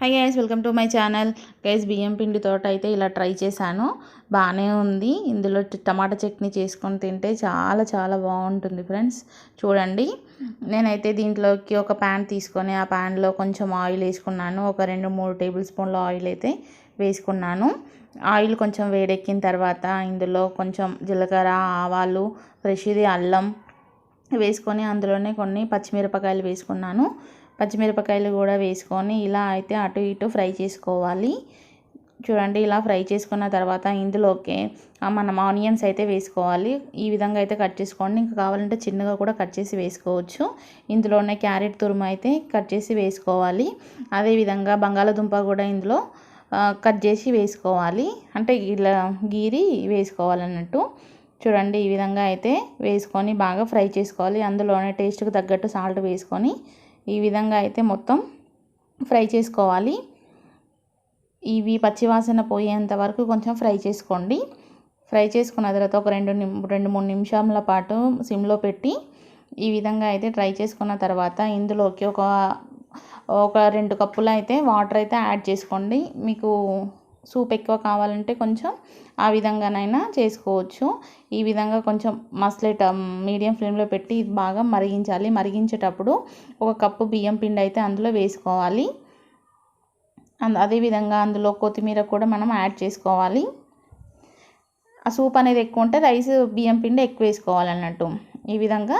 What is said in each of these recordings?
Hi guys welcome to my channel guys బియ్యం పిండి తోట అయితే ఇలా ట్రై చేశాను. బాగానే ఉంది. ఇందులో టమాటా చట్నీ చేసుకొని తింటే చాలా చాలా బాగుంటుంది ఫ్రెండ్స్ చూడండి. నేనైతే దీంట్లోకి ఒక ప్యాన్ తీసుకొని ఆ ప్యాన్లో కొంచెం ఆయిల్ వేసుకున్నాను. ఒక రెండు మూడు టేబుల్ స్పూన్ల ఆయిల్ అయితే వేసుకున్నాను. ఆయిల్ కొంచెం వేడెక్కిన తర్వాత ఇందులో కొంచెం జీలకర్ర ఆవాలు ఫ్రెష్ది అల్లం వేసుకొని అందులోనే కొన్ని పచ్చిమిరపకాయలు వేసుకున్నాను. పచ్చిమిరపకాయలు కూడా వేసుకొని ఇలా అయితే అటు ఇటు ఫ్రై చేసుకోవాలి. చూడండి ఇలా ఫ్రై చేసుకున్న తర్వాత ఇందులోకి మనం ఆనియన్స్ అయితే వేసుకోవాలి. ఈ విధంగా అయితే కట్ చేసుకోండి. ఇంకా కావాలంటే చిన్నగా కూడా కట్ చేసి వేసుకోవచ్చు. ఇందులోనే క్యారెట్ తురుము అయితే కట్ చేసి వేసుకోవాలి. అదేవిధంగా బంగాళదుంప కూడా ఇందులో కట్ చేసి వేసుకోవాలి. అంటే ఇలా గీరి వేసుకోవాలన్నట్టు. చూడండి ఈ విధంగా అయితే వేసుకొని బాగా ఫ్రై చేసుకోవాలి. అందులోనే టేస్ట్కి తగ్గట్టు సాల్ట్ వేసుకొని ఈ విధంగా అయితే మొత్తం ఫ్రై చేసుకోవాలి. ఇవి పచ్చివాసన పోయేంత వరకు కొంచెం ఫ్రై చేసుకోండి. ఫ్రై చేసుకున్న తర్వాత ఒక రెండు రెండు మూడు నిమిషాల పాటు సిమ్లో పెట్టి ఈ విధంగా అయితే ట్రై చేసుకున్న తర్వాత ఇందులోకి ఒక ఒక రెండు కప్పులు అయితే వాటర్ అయితే యాడ్ చేసుకోండి. మీకు సూప్ ఎక్కువ కావాలంటే కొంచెం ఆ విధంగానైనా చేసుకోవచ్చు. ఈ విధంగా కొంచెం మస్లెట్ మీడియం ఫ్లేమ్లో పెట్టి ఇది బాగా మరిగించాలి. మరిగించేటప్పుడు ఒక కప్పు బియ్యం పిండి అయితే అందులో వేసుకోవాలి. అదేవిధంగా అందులో కొత్తిమీర కూడా మనం యాడ్ చేసుకోవాలి. ఆ సూప్ అనేది ఎక్కువ ఉంటే రైస్ బియ్యం పిండి ఎక్కువ వేసుకోవాలన్నట్టు. ఈ విధంగా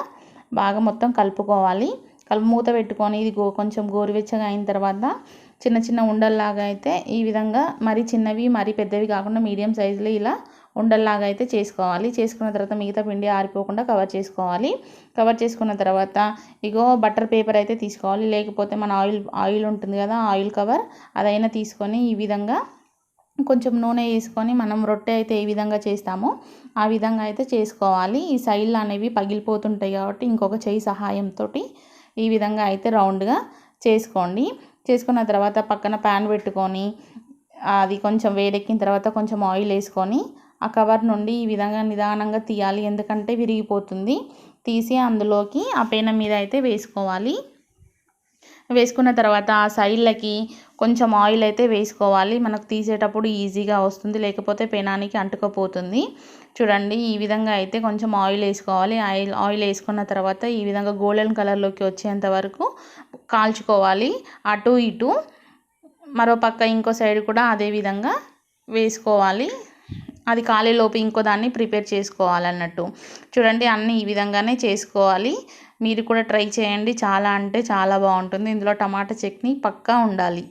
బాగా మొత్తం కలుపుకోవాలి. కలుపు మూత పెట్టుకొని ఇది గో కొంచెం గోరువెచ్చగా అయిన తర్వాత చిన్న చిన్న ఉండల్లాగా అయితే ఈ విధంగా మరి చిన్నవి మరి పెద్దవి కాకుండా మీడియం సైజులో ఇలా ఉండల్లాగా అయితే చేసుకోవాలి. చేసుకున్న తర్వాత మిగతా పిండి ఆరిపోకుండా కవర్ చేసుకోవాలి. కవర్ చేసుకున్న తర్వాత ఇగో బటర్ పేపర్ అయితే తీసుకోవాలి. లేకపోతే మన ఆయిల్ ఆయిల్ ఉంటుంది కదా ఆయిల్ కవర్ అదైనా తీసుకొని ఈ విధంగా కొంచెం నూనె వేసుకొని మనం రొట్టె అయితే ఏ విధంగా చేస్తామో ఆ విధంగా అయితే చేసుకోవాలి. ఈ సైడ్లు అనేవి పగిలిపోతుంటాయి కాబట్టి ఇంకొక చెయ్యి సహాయంతో ఈ విధంగా అయితే రౌండ్గా చేసుకోండి. చేసుకున్న తర్వాత పక్కన ప్యాన్ పెట్టుకొని అది కొంచెం వేడెక్కిన తర్వాత కొంచెం ఆయిల్ వేసుకొని ఆ కవర్ నుండి ఈ విధంగా నిదానంగా తీయాలి. ఎందుకంటే విరిగిపోతుంది. తీసి అందులోకి ఆ పేన మీద అయితే వేసుకోవాలి. వేసుకున్న తర్వాత ఆ సైడ్లకి కొంచెం ఆయిల్ అయితే వేసుకోవాలి. మనకు తీసేటప్పుడు ఈజీగా వస్తుంది. లేకపోతే పెనానికి అంటుకుపోతుంది. చూడండి ఈ విధంగా అయితే కొంచెం ఆయిల్ వేసుకోవాలి. ఆయిల్ ఆయిల్ వేసుకున్న తర్వాత ఈ విధంగా గోల్డెన్ కలర్లోకి వచ్చేంత వరకు కాల్చుకోవాలి. అటు ఇటు మరో పక్క ఇంకో సైడ్ కూడా అదే విధంగా వేసుకోవాలి. అది కాలేలోపు ఇంకో దాన్ని ప్రిపేర్ చేసుకోవాలన్నట్టు. చూడండి అన్నీ ఈ విధంగానే చేసుకోవాలి. మీరు కూడా ట్రై చేయండి. చాలా అంటే చాలా బాగుంటుంది. ఇందులో టమాటా చట్నీ పక్కా ఉండాలి.